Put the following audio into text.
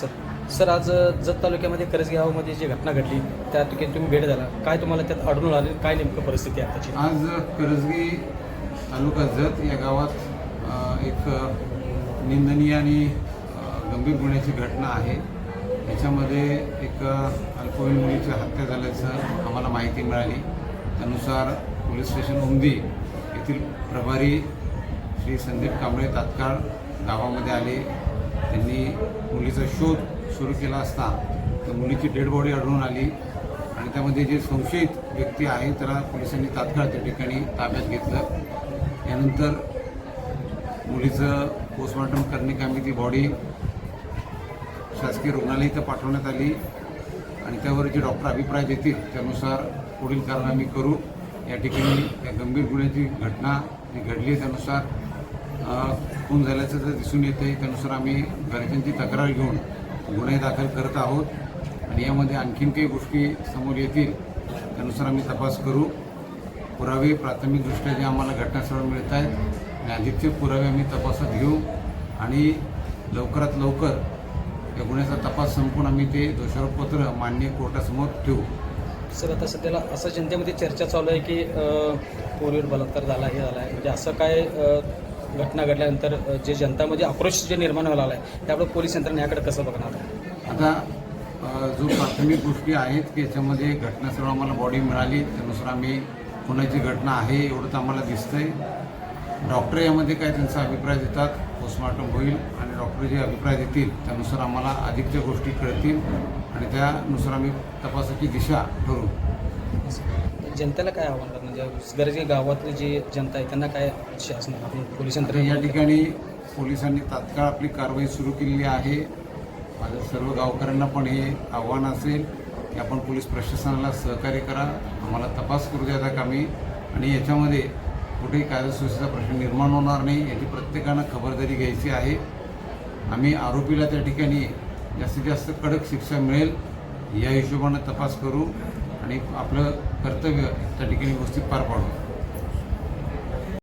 Sir sir आज जत तालुक्यामध्ये करजगावमध्ये गावामध्ये जी घटना घडली त्या ठिकाणी तुम्ही भेट झाला काय तुम्हाला त्यात आढळून आले? काय नेमकं परिस्थिती आहे आताची? आज करजगी तालुका जत या गावात एक निंदनीय आणि गंभीर गुन्ह्याची घटना आहे. याच्यामध्ये एक अल्पवयीन मुलीची हत्या झाल्याचं आम्हाला माहिती मिळाली. त्यानुसार पोलीस स्टेशन उमदी येथील प्रभारी श्री संदीप कांबळे तात्काळ गावामध्ये आले. त्यांनी मुलीचा शोध सुरू केला असता तर मुलीची डेड बॉडी आढळून आली आणि त्यामध्ये जे संशयित व्यक्ती आहे त्याला पोलिसांनी तात्काळ त्या ठिकाणी ताब्यात घेतलं. यानंतर मुलीचं पोस्टमॉर्टम करण्याकामी ती बॉडी शासकीय रुग्णालय इथं पाठवण्यात आली आणि त्यावर जे डॉक्टर अभिप्राय देतील त्यानुसार पुढील कारवाई आम्ही करू. या ठिकाणी त्या गंभीर गुन्ह्याची घटना जी घडली त्यानुसार खून झाल्याचं जर दिसून येते त्यानुसार आम्ही घरच्यांची तक्रार घेऊन गुन्हे दाखल करत आहोत. आणि यामध्ये आणखीन काही गोष्टी समोर येतील त्यानुसार आम्ही तपास करू. पुरावे प्राथमिकदृष्ट्या जे आम्हाला घटनास्थळावर मिळत आहेत आणि अधिकचे पुरावे आम्ही तपासात घेऊ आणि लवकरात लवकर या गुन्ह्याचा तपास संपून आम्ही ते दोषारोपपत्र मान्य कोर्टासमोर ठेवू. सर आता सध्याला असं जनतेमध्ये चर्चा चालू आहे की पोलीवर बलात्कार झाला हे झाला आहे. म्हणजे असं काय घटना घडल्यानंतर जे जनतामध्ये आक्रोश जे निर्माण व्हायला आहे त्यामुळे पोलीस यंत्रणा याकडे कसं बघणार? आता जो प्राथमिक गोष्टी आहेत की याच्यामध्ये घटनास्थळ आम्हाला बॉडी मिळाली त्यानुसार आम्ही कोणाची घटना आहे एवढं तर आम्हाला दिसतंय. डॉक्टर यामध्ये काय त्यांचा अभिप्राय देतात पोस्टमॉर्टम होईल आणि डॉक्टर जे अभिप्राय देतील त्यानुसार आम्हाला अधिकच्या गोष्टी कळतील आणि त्यानुसार आम्ही तपासाची दिशा ठरवू. जनतेला काय आव्हान करणार? म्हणजे गरजे गावातली जी जनता आहे त्यांना काय शासन आपण पोलीस तर या यंत्रणा ठिकाणी पोलिसांनी तात्काळ आपली कारवाई सुरू केलेली आहे. माझ्या सर्व गावकऱ्यांना पण हे आव्हान असेल की आपण पोलीस प्रशासनाला सहकार्य करा. आम्हाला तपास करू द्या कामी. आणि याच्यामध्ये कुठेही कायदा सुव्यवस्थेचा प्रश्न निर्माण होणार नाही याची प्रत्येकानं खबरदारी घ्यायची आहे. आम्ही आरोपीला त्या ठिकाणी जास्तीत जास्त कडक शिक्षा मिळेल. या हिशोबानं तपास करू. आणि आपलं कर्तव्य त्या ठिकाणी व्यवस्थित पार पाडू